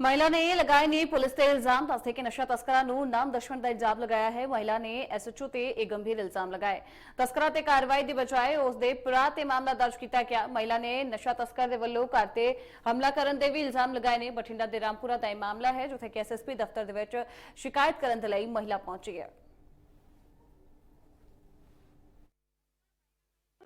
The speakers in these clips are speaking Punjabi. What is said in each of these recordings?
ਮਹਿਲਾ ਨੇ ਲਗਾਏ ਨੇ ਪੁਲਿਸ ਤੇ ਇਲਜ਼ਾਮ ਦੱਸਦੇ ਕਿ ਨਸ਼ਾ ਤਸਕਰਾਂ ਨੂੰ ਨਾਮ ਦੁਸ਼ਮਣ ਦਾ ਇਲਜ਼ਾਮ ਲਗਾਇਆ ਹੈ। ਮਹਿਲਾ ਨੇ ਐਸਐਚਓ ਤੇ ਇਹ ਗੰਭੀਰ ਇਲਜ਼ਾਮ ਲਗਾਏ। ਤਸਕਰਾਂ ਤੇ ਕਾਰਵਾਈ ਦੀ ਬਜਾਏ ਉਸ ਦੇ ਭਰਾ ਤੇ ਮਾਮਲਾ ਦਰਜ ਕੀਤਾ ਗਿਆ। ਮਹਿਲਾ ਨੇ ਨਸ਼ਾ ਤਸਕਰ ਦੇ ਵੱਲੋਂ ਘਰ ਤੇ ਹਮਲਾ ਕਰਨ ਦੇ ਵੀ ਇਲਜ਼ਾਮ ਲਗਾਏ ਨੇ। ਬਠਿੰਡਾ ਦੇ ਰਾਮਪੁਰਾ ਦਾ ਇਹ ਮਾਮਲਾ ਹੈ, ਜਿੱਥੇ ਕਿ ਐਸਐਸਪੀ ਦਫ਼ਤਰ ਦੇ ਵਿੱਚ ਸ਼ਿਕਾਇਤ ਕਰਨ ਦੇ ਲਈ ਮਹਿਲਾ ਪਹੁੰਚੀ ਹੈ।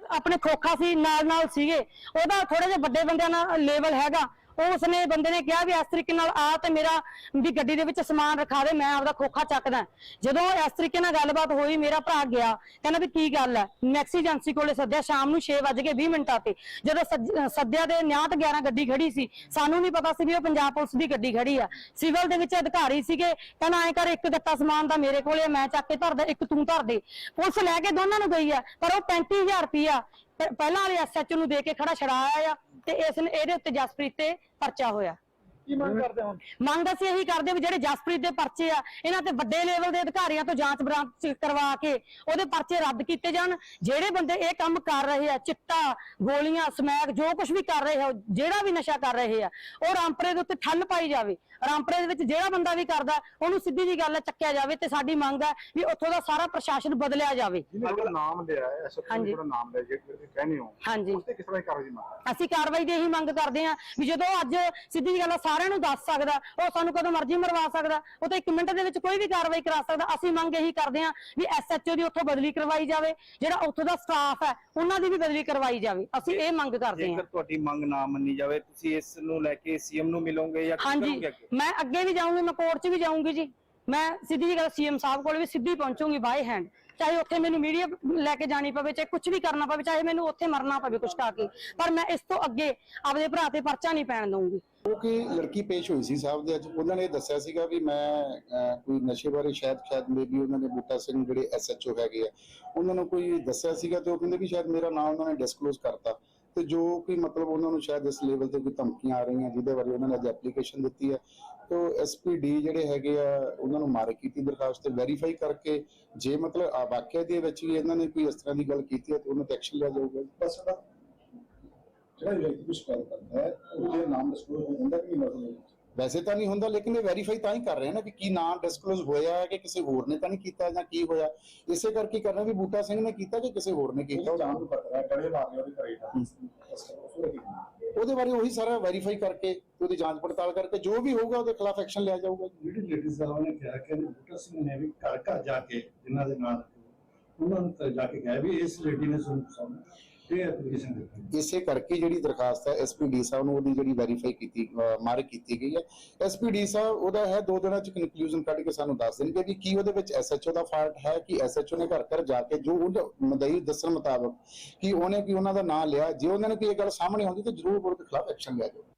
ਆਪਣੇ ਖੋਖਾ ਸੀ ਨਾਲ ਨਾਲ ਸੀਗੇ। ਉਹਦਾ ਥੋੜੇ ਜਿਹਾ ਵੱਡੇ ਬੰਦਿਆਂ ਨਾਲ ਲੈਵਲ ਹੈਗਾ। ਉਸਨੇ ਬੰਦੇ ਨੇ ਕਿਹਾ ਵੀ ਇਸ ਤਰੀਕੇ ਨਾਲ ਆ ਤੇ ਮੇਰਾ ਵੀ ਗੱਡੀ ਦੇ ਵਿੱਚ ਸਮਾਨ ਰਖਾ ਦੇ ਮੈਂ ਆਪਦਾ ਖੋਖਾ ਚੱਕਦਾ। ਜਦੋਂ ਇਸ ਤਰੀਕੇ ਨਾਲ ਗੱਲਬਾਤ ਹੋਈ ਮੇਰਾ ਭਰਾ ਗਿਆ ਕਹਿੰਦਾ ਵੀ ਕੀ ਗੱਲ ਹੈ? ਮੈਕਸੀ ਏਜੰਸੀ ਕੋਲੇ ਸੱਦਿਆ ਸ਼ਾਮ ਨੂੰ 6:20 ਮਿੰਟਾਂ ਤੇ। ਜਦੋਂ ਸੱਜ- ਸੱਦਿਆ ਦੇ 69 11 ਗੱਡੀ ਖੜੀ ਸੀ ਸਾਨੂੰ ਨਹੀਂ ਪਤਾ ਸੀ ਵੀ ਉਹ ਪੰਜਾਬ ਪੁਲਿਸ ਦੀ ਗੱਡੀ ਖੜੀ ਆ। ਸਿਵਲ ਦੇ ਵਿੱਚ ਅਧਿਕਾਰੀ ਸੀਗੇ ਕਹਿੰਦਾ ਐ ਕਰ ਇੱਕ ਗੱਤਾ ਸਮਾਨ ਦਾ ਮੇਰੇ ਕੋਲੇ ਆ, ਮੈਂ ਚੱਕ ਕੇ ਧਰਦਾ ਇੱਕ ਤੂੰ ਧਰ ਦੇ। ਪੁਲਿਸ ਲੈ ਕੇ ਦੋਨਾਂ ਨੂੰ ਗਈ ਆ ਪਰ ਉਹ 35000 ਰੁਪਿਆ ਪ- ਪਹਿਲਾਂ ਵਾਲੇ ਐਸਐਚਓ ਨੂੰ ਦੇ ਕੇ ਖੜਾ ਛੜਾਇਆ ਆ ਤੇ ਇਸ ਨੇ, ਇਹਦੇ ਉੱਤੇ ਜਸਪ੍ਰੀਤ ਤੇ ਪਰਚਾ ਹੋਇਆ। ਕੀ ਮੰਗ ਕਰਦੇ ਹੋ ਮੰਗ ਅਸੀਂ ਇਹੀ ਕਰਦੇ ਹਾਂ ਵੀ ਜਿਹੜੇ ਜਸਪ੍ਰੀਤ ਦੇ ਪਰਚੇ ਆ ਇਹਨਾਂ ਤੇ ਵੱਡੇ ਲੈਵਲ ਦੇ ਅਧਿਕਾਰੀਆਂ ਤੋਂ ਜਾਂਚ ਬਰਾਂਚ ਕਰਵਾ ਕੇ ਉਹਦੇ ਪਰਚੇ ਰੱਦ ਕੀਤੇ ਜਾਣ। ਜਿਹੜੇ ਬੰਦੇ ਇਹ ਕੰਮ ਕਰ ਰਹੇ ਆ ਚਿੱਟਾ ਗੋਲੀਆਂ ਸਮੈਕ ਜੋ ਕੁਝ ਵੀ ਕਰ ਰਹੇ ਆ ਜਿਹੜਾ ਵੀ ਨਸ਼ਾ ਕਰ ਰਹੇ ਆ ਉਹ ਰਾਮਪਰੇ ਦੇ ਉੱਤੇ ਠੱਲ ਪਾਈ ਜਾਵੇ। ਰਾਮਪਰੇ ਦੇ ਵਿੱਚ ਜਿਹੜਾ ਬੰਦਾ ਵੀ ਕਰਦਾ ਉਹਨੂੰ ਸਿੱਧੀ ਜੀ ਗੱਲ ਹੈ ਚੱਕਿਆ ਜਾਵੇ ਤੇ ਸਾਡੀ ਮੰਗ ਹੈ ਵੀ ਉੱਥੋਂ ਦਾ ਸਾਰਾ ਪ੍ਰਸ਼ਾਸਨ ਬਦਲਿਆ ਜਾਵੇ। ਜਿਹਨੇ ਜਿਹੜਾ ਨਾਮ ਲਿਆ ਹੈ ਐਸਐਚਓ ਹਾਂਜੀ। ਨੇ ਜਿਹੜਾ ਨਾਮ ਲਿਆ ਜਿਹੜੇ ਤੁਸੀਂ ਕਹਿੰਦੇ ਹੋ ਹਾਂਜੀ। ਉਸ ਤੇ ਕਿਸ ਤਰ੍ਹਾਂ ਦੀ ਕਾਰਵਾਈ ਮੰਗ ਹੈ? ਅਸੀਂ ਕਾਰਵਾਈ ਦੀ ਇਹੀ ਮੰਗ ਕਰਦੇ ਹਾਂ ਵੀ ਜਦੋਂ ਅੱਜ ਸਿੱਧੀ ਜਿਹੀ ਗੱਲ ਆ, ਸਾਰਿਆਂ ਨੂੰ ਦੱਸ ਸਕਦਾ ਉਹ ਸਾਨੂੰ ਕਦੋਂ ਮਰਜ਼ੀ ਮਰਵਾ ਸਕਦਾ ਉਹ ਤਾਂ 1 ਮਿੰਟ ਦੇ ਵਿੱਚ ਕੋਈ ਵੀ ਕਾਰਵਾਈ ਕਰਾ ਸਕਦਾ ਅਸੀਂ ਮੰਗ ਇਹੀ ਕਰਦੇ ਹਾਂ ਵੀ ਐਸਐਚਓ ਦੀ ਉੱਥੋਂ ਬਦਲੀ ਕਰਵਾਈ ਜਾਵੇ ਜਿਹੜਾ ਉੱਥੋਂ ਦਾ ਸਟਾਫ ਹੈ ਉਹਨਾਂ ਦੀ ਵੀ ਬਦਲੀ ਕਰਵਾਈ ਜਾਵੇ ਅਸੀਂ ਇਹ ਮੰਗ ਕਰਦੇ ਹਾਂ। ਜੇਕਰ ਤੁਹਾਡੀ ਮੰਗ ਨਾ ਮੰਨੀ ਜਾਵੇ ਤੁਸੀਂ ਇਸ ਨੂੰ ਲੈ ਕੇ ਸੀਐਮ ਨੂੰ ਮਿਲੋਗੇ ਜਾਂ ਹਾਂਜੀ? ਮੈਂ ਅੱਗੇ ਵੀ ਜਾਊਂਗੀ ਮੈਂ ਕੋਰਟ 'ਚ ਵੀ ਜਾਊਂਗੀ ਜੀ। ਮੈਂ ਸਿੱਧੀ ਜਿਹੀ ਗੱਲ ਸੀਐਮ ਸਾਹਿਬ ਕੋਲ ਵੀ ਸਿੱਧੀ ਪਹੁੰਚੂੰਗੀ ਬਾਈ ਹੈਂਡ ਚਾਹੇ ਉੱਥੇ ਮੈਨੂੰ ਮੀਡੀਆ ਲੈ ਕੇ ਜਾਣੀ ਪਵੇ, ਚਾਹੇ ਕੁਝ ਵੀ ਕਰਨਾ ਪਵੇ, ਚਾਹੇ ਮੈਨੂੰ ਉੱਥੇ ਮਰਨਾ ਪਵੇ ਕੁਛ ਖਾ ਕੇ। ਪਰ ਮੈਂ ਇਸ ਤੋਂ ਅੱਗੇ ਆਪਦੇ ਭਰਾ ਤੇ ਪਰਚਾ ਨਹੀਂ ਪੈਣ ਦਊਂਗੀ। ਕਿਉਂਕਿ ਲੜਕੀ ਪੇਸ਼ ਹੋਈ ਸੀ ਸਾਹਿਬ ਦੇ ਅੱਜ? ਉਹਨਾਂ ਨੇ ਦੱਸਿਆ ਸੀਗਾ ਵੀ ਮੈਂ ਕੋਈ ਨਸ਼ੇ ਬਾਰੇ ਸ਼ਾਇਦ ਸ਼ਾਇਦ ਮੇਬੀ ਉਹਨਾਂ ਨੇ ਬੂਟਾ ਸਿੰਘ ਜਿਹੜੇ ਐਸਐਚਓ ਹੈਗੇ ਆ, ਉਹਨਾਂ ਨੂੰ ਕੋਈ ਦੱਸਿਆ ਸੀਗਾ ਤੇ ਉਹ ਕਹਿੰਦੇ ਕਿ ਸ਼ਾਇਦ ਮੇਰਾ ਨਾਮ ਉਹਨਾਂ ਨੇ ਡਿਸਕਲੋਜ਼ ਕਰਤਾ। ਤੇ ਜੋ ਕਿ ਮਤਲਬ ਉਹਨਾਂ ਨੂੰ ਸ਼ਾਇਦ ਇਸ ਲੈਵਲ ਤੇ ਕੋਈ ਧਮਕੀਆਂ ਆ ਰਹੀਆਂ, ਜਿਹਦੇ ਬਾਰੇ ਉਹਨਾਂ ਨੇ ਅੱਜ ਐਪਲੀਕੇਸ਼ਨ ਦਿੱਤੀ ਹੈ, ਤੋ ਐਸਪੀਡੀ ਜਿਹੜੇ ਹੈਗੇ ਆ, ਉਹਨਾਂ ਨੂੰ ਮਾਰੇ ਕੀਤੀ ਦਰਖਾਸਤ ਤੇ ਵੈਰੀਫਾਈ ਕਰਕੇ ਜੇ ਮਤਲਬ ਆ ਵਾਕਿਆ ਦੇ ਵਿੱਚ ਵੀ ਇਹਨਾਂ ਨੇ ਕੋਈ ਇਸ ਤਰ੍ਹਾਂ ਦੀ ਗੱਲ ਕੀਤੀ ਹੈ, ਤੇ ਉਹਨਾਂ ਤੇ ਐਕਸ਼ਨ ਲਿਆ ਜਾਊਗਾ ਬਸ ਜਿਹੜਾ ਵਿਅਕਤੀ ਕੁਝ ਕਰਦਾ ਹੈ, ਉਹਦੇ ਨਾਮ ਡਿਸਕਲੋਜ਼ ਹੁੰਦਾ ਕਿ ਮਤਲਬ ਵੈਸੇ ਤਾਂ ਨਹੀਂ ਹੁੰਦਾ, ਲੇਕਿਨ ਇਹ ਵੈਰੀਫਾਈ ਤਾਂ ਹੀ ਕਰ ਰਹੇ ਆ ਵੀ ਕੀ ਨਾਂ ਡਿਸਕਲੋਜ਼ ਹੋਇਆ ਹੈ ਕਿ ਕਿਸੇ ਹੋਰ ਨੇ ਤਾਂ ਨਹੀਂ ਕੀਤਾ ਜਾਂ ਕੀ ਹੋਇਆ। ਇਸੇ ਕਰਕੇ ਕਰ ਰਹੇ ਵੀ ਬੂਟਾ ਸਿੰਘ ਨੇ ਕੀਤਾ ਕਿ ਕਿਸੇ ਹੋਰ ਨੇ ਕੀਤਾ, ਉਹ ਜਾਣ ਨੂੰ ਪਤਾ ਹੈ ਕੜੇ ਮਾਰਨੇ ਉਹਦੇ ਘਰੇ ਉਹਦੇ ਬਾਰੇ ਉਹੀ ਸਾਰਾ ਵੈਰੀਫਾਈ ਕਰਕੇ, ਉਹਦੀ ਜਾਂਚ ਪੜਤਾਲ ਕਰਕੇ, ਜੋ ਵੀ ਹੋਊਗਾ ਉਹਦੇ ਖਿਲਾਫ ਐਕਸ਼ਨ ਲਿਆ ਜਾਊਗਾ ਜਿਹੜੀ ਲੇਡੀਜ਼ ਸਾਹਿਬ ਨੇ ਕਿਹਾ ਕਿ ਬੂਟਾ ਸਿੰਘ ਨੇ ਵੀ ਘਰ ਘਰ ਜਾ ਕੇ ਜਿਨ੍ਹਾਂ ਦੇ ਨਾਲ ਉਹਨਾਂ ਨੂੰ ਜਾ ਕੇ ਕਿਹਾ ਵੀ ਇਸ ਲੇਡੀ ਨੇ ਸਾਨੂੰ ਇਹ ਐਪਲੀਕੇਸ਼ਨ ਦਿੱਤੀ ਇਸੇ ਕਰਕੇ ਜਿਹੜੀ ਦਰਖਾਸਤ ਹੈ ਐਸਪੀਡੀ ਸਾਹਿਬ ਨੂੰ ਉਹਦੀ ਜਿਹੜੀ ਵੈਰੀਫਾਈ ਕੀਤੀ ਮਾਰਕ ਕੀਤੀ ਗਈ ਹੈ। ਐਸਪੀਡੀ ਸਾਹਿਬ, ਉਹਦਾ ਹੈ ਦੋ ਦਿਨਾਂ ਚ ਕਨਕਲੂਜਨ ਕੱਢ ਕੇ ਸਾਨੂੰ ਦੱਸ ਦੇਣਗੇ ਕਿ ਕੀ ਉਹਦੇ ਵਿੱਚ ਐਸਐਚਓ ਦਾ ਫਾਲਟ ਹੈ, ਕਿ ਐਸਐਚਓ ਨੇ ਘਰ ਘਰ ਜਾ ਕੇ ਜੋ ਉਹਦਾ ਮਦਈ ਦੱਸਣ ਮੁਤਾਬਕ ਕਿ ਉਹਨੇ ਕਿ ਉਹਨਾਂ ਦਾ ਨਾਂ ਲਿਆ, ਜੇ ਉਹਨਾਂ ਨੇ ਕੋਈ ਇਹ ਗੱਲ ਸਾਹਮਣੇ ਆਉਂਦੀ ਤਾਂ ਜ਼ਰੂਰ ਉਹਦੇ ਖਿਲਾਫ ਐਕਸ਼ਨ ਲਿਆ ਜਾਊਗਾ।